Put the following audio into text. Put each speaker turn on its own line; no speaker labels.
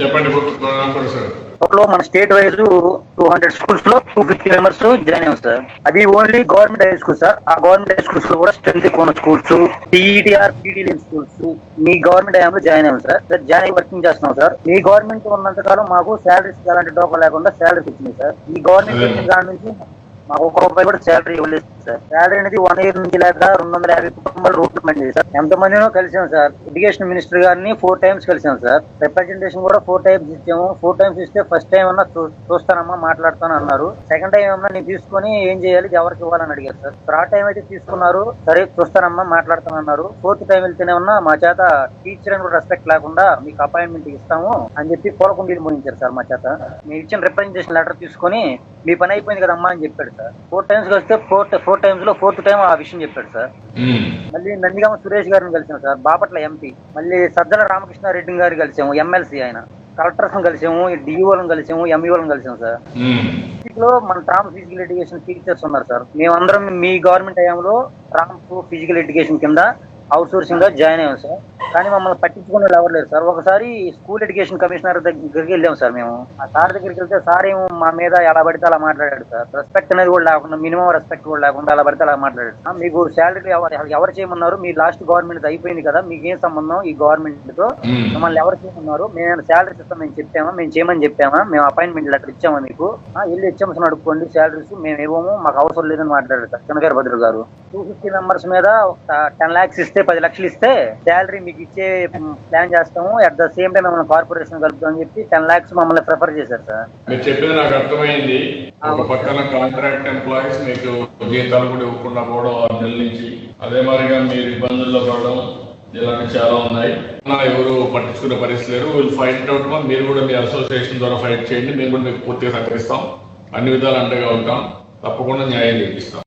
చెప్పండి
లో మన స్టేట్ వైజ్ టూ హండ్రెడ్ స్కూల్స్లో టూ ఫిఫ్టీ మెంబర్స్ జాయిన్ అయ్యాం సార్. అది only government high school sir. ఆ గవర్నమెంట్ హై స్కూల్స్లో కూడా స్ట్రెంత్ ఎక్కువ స్కూల్స్ టీఈటీఆర్ పీడీ స్కూల్స్ మీ గవర్నమెంట్ హయాంలో జాయిన్ అయ్యాం సార్. సార్ జాయిన్ అయ్యి వర్కింగ్ చేస్తున్నాం సార్. మీ గవర్నమెంట్ ఉన్నంత కాలం మాకు శాలరీస్ ఎలాంటి డోకా లేకుండా శాలరీస్ వచ్చినాయి సార్. ఈ గవర్నమెంట్ కాడ నుంచి మాకు ఒక్క రూపాయి కూడా శాలరీ ఇవ్వలేదు సార్. శాలరీ అనేది వన్ ఇయర్ నుంచి లేక రెండు వందల యాభై కుటుంబాలు రోడ్లు పని సార్. ఎంత మందినో కలిసాం సార్. ఎడ్యుకేషన్ మినిస్టర్ గారిని ఫోర్ టైమ్స్ కలిసాం సార్. రిప్రజెంటేషన్ కూడా ఫోర్ టైమ్స్ ఇచ్చాము. ఫోర్ టైమ్స్ ఇస్తే ఫస్ట్ టైం అన్నా చూస్తానమ్మా మాట్లాడతాను అన్నారు. సెకండ్ టైం ఏమన్నా నేను తీసుకొని ఏం చేయాలి ఎవరికి ఇవ్వాలని అడిగారు సార్. థర్డ్ టైం అయితే తీసుకున్నారు. సరే చూస్తానమ్మా మాట్లాడతాను అన్నారు. ఫోర్త్ టైం వెళ్తేనే ఉన్నా మా చేత టీచర్ అని కూడా రెస్పెక్ట్ లేకుండా మీకు అపాయింట్మెంట్ ఇస్తాము అని చెప్పి పూలకుండీలు మోయించారు సార్ మా చేత. మేము ఇచ్చిన రిప్రజెంటేషన్ లెటర్ తీసుకొని మీ పని అయిపోయింది కదమ్మా అని చెప్పాడు సార్. ఫోర్ టైమ్స్ కలిస్తే ఫోర్ ఫోర్ టైమ్స్లో ఫోర్త్ టైం ఆ విషయం చెప్పాడు సార్. మళ్ళీ నందిగామ సురేష్ గారిని కలిసాము సార్. బాపట్ల ఎంపీ. మళ్ళీ సజ్జల రామకృష్ణారెడ్డి గారిని కలిసాము. ఎమ్మెల్సీ ఆయన. కలెక్టర్స్ కలిసాము. డిఈఓలను కలిసాము. ఎంఈఓలను కలిసాము సార్. లో మన ట్రామ్ ఫిజికల్ ఎడ్యుకేషన్ టీచర్స్ ఉన్నారు సార్. మేమందరం మీ గవర్నమెంట్ హయాంలో ట్రామ్ ఫిజికల్ ఎడ్యుకేషన్ కింద అవుట్ సోర్సింగ్గా జాయిన్ అయ్యాం సార్. కానీ మమ్మల్ని పట్టించుకునే వాళ్ళు ఎవరు లేరు సార్. ఒకసారి స్కూల్ ఎడ్యుకేషన్ కమిషనర్ దగ్గరికి వెళ్ళాం సార్ మేము. ఆ సార్ దగ్గరికి వెళ్తే సార్ ఏమో మా మీద ఎలా పడితే అలా మాట్లాడాడు సార్. రెస్పెక్ట్ అనేది కూడా లేకుండా మినిమం రెస్పెక్ట్ కూడా లేకుండా అలా పడితే అలా మాట్లాడాడు మీకు శాలరీ ఎవరు ఎవరు చేయమన్నారు? మీ లాస్ట్ గవర్నమెంట్ అయిపోయింది కదా మీకు ఏం సంబంధం ఈ
గవర్నమెంట్తో.
మిమ్మల్ని ఎవరు చేయమన్నారు? మేము శాలరీస్ ఇస్తాం మేము చెప్పామా? మేము చేయమని చెప్పామా? మేము అపాయింట్మెంట్ లెటర్ ఇచ్చామా మీకు? వెళ్ళి ఇచ్చామని అడుక్కోండి శాలరీస్ మేము ఇవ్వము మాకు అవసరం లేదని మాట్లాడారు సార్. కనగారు భద్ర గారు. టూ ఫిఫ్టీ మెంబర్స్ మీద టెన్ లాక్స్ ఇస్తే పది లక్షలు ఇస్తే శాలరీ మీకు ఇచ్చే ప్లాన్ చేస్తాము. అట్ ద సేమ్ టైం మిమ్మల్ని కార్పొరేషన్ కలుపుతామని చెప్పి టెన్ లాక్స్ మమ్మల్ని ప్రిఫర్ చేశారు సార్
మీరు చెప్పింది నాకు అర్థమైంది. ఒక పక్కన కాంట్రాక్ట్ ఎంప్లాయీస్ మీకు జీతాలు కూడా ఇవ్వకుండా పోవడం ఆరు నెలల నుంచి. అదే మాదిరిగా మీరు ఇబ్బందుల్లో పడడం ఇలాంటి చాలా ఉన్నాయి. నా ఎవరు పట్టించుకునే పరిస్థితి లేరు వీళ్ళు ఫైట్ అవుట్ మీరు కూడా మీ అసోసియేషన్ ద్వారా ఫైట్ చేయండి. మేము కూడా మీకు పూర్తిగా సహకరిస్తాం. అన్ని విధాలు అండగా ఉంటాం. తప్పకుండా న్యాయం చేపిస్తాం